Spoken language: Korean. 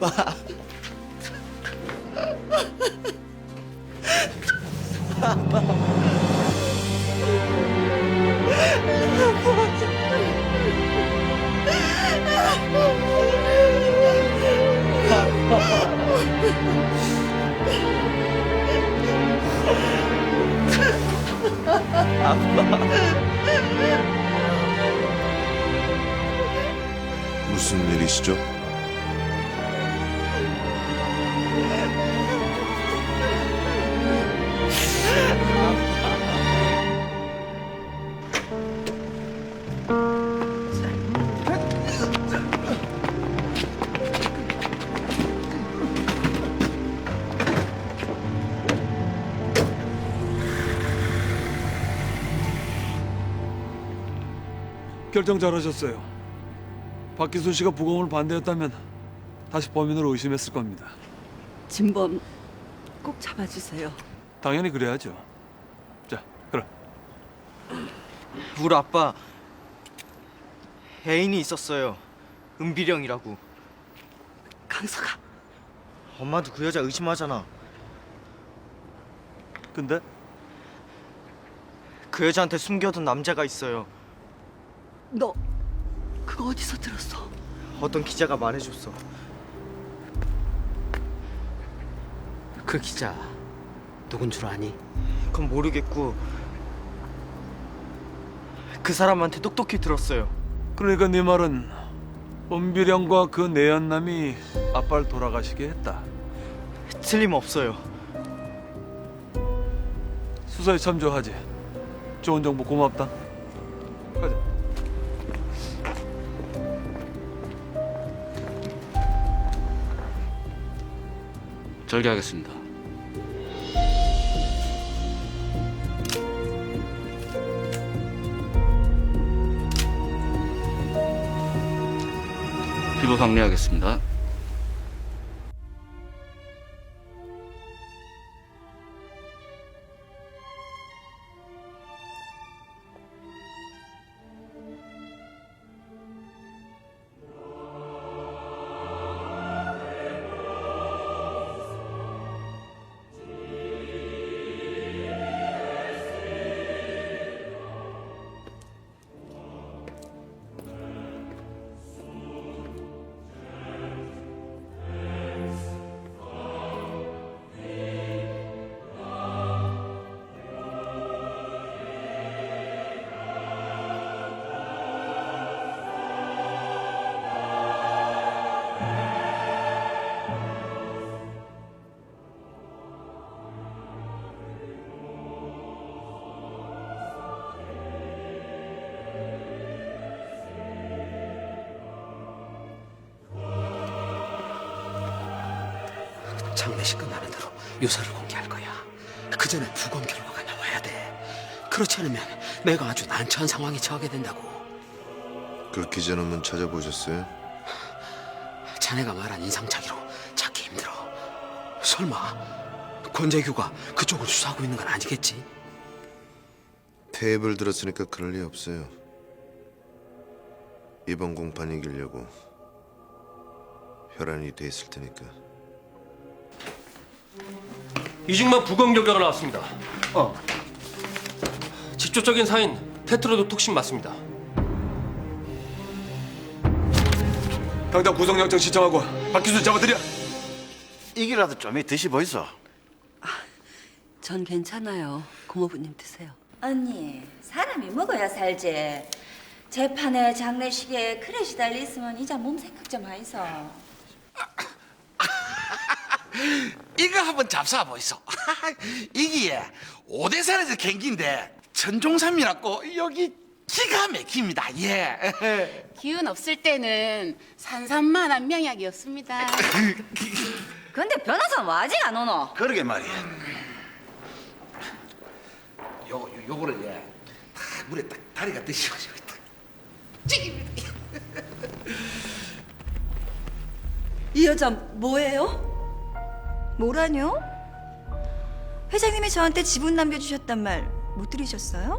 아빠. 무슨 일이시죠? 결정 잘하셨어요. 박기순 씨가 부검을 반대했다면 다시 범인을 의심했을 겁니다. 진범 꼭 잡아주세요. 당연히 그래야죠. 자, 그럼 우리 아빠 애인이 있었어요. 은비령이라고. 강서가 엄마도 그 여자 의심하잖아. 근데 그 여자한테 숨겨둔 남자가 있어요. 너 그거 어디서 들었어? 어떤 기자가 말해줬어. 그 기자 누군 줄 아니? 그건 모르겠고 그 사람한테 똑똑히 들었어요. 그러니까 네 말은 은비령과 그 내연남이 아빠를 돌아가시게 했다. 틀림없어요. 수사에 참조하지. 좋은 정보 고맙다. 가자. 절개하겠습니다. 피부 방리하겠습니다. 장례식 끝나는 대로 유서를 공개할 거야. 그 전에 부검 결과가 나와야 돼. 그렇지 않으면 내가 아주 난처한 상황에 처하게 된다고. 그 기자 논문 찾아보셨어요? 자네가 말한 인상착의로 찾기 힘들어. 설마 권재규가 그쪽을 수사하고 있는 건 아니겠지? 테이블 들었으니까 그럴 리 없어요. 이번 공판 이기려고 혈안이 돼 있을 테니까. 이중만 부검 결과가 나왔습니다. 어. 직접적인 사인 테트로도 톡신 맞습니다. 당장 구속영장 신청하고 박기순 잡아들여. 이기라도 좀 드시 보이소. 전 괜찮아요. 고모부님 드세요. 언니, 사람이 먹어야 살지. 재판에 장례식에 그래 시달리 있으면 이제 몸 생각 좀 하이소. 한번 잡숴 보이소. 이게 오대산에서 경기인데 천종삼이라고 여기 기가 막힙니다. 예. 기운 없을 때는 산산만한 명약이었습니다. 근데 변호사는 뭐 아직 안 오노? 그러게 말이야. 요, 요 요거를 예. 딱 물에 딱 다리가 드시고 딱. 이 여자 뭐예요? 뭐라뇨? 회장님이 저한테 지분 남겨주셨단 말 못 들으셨어요?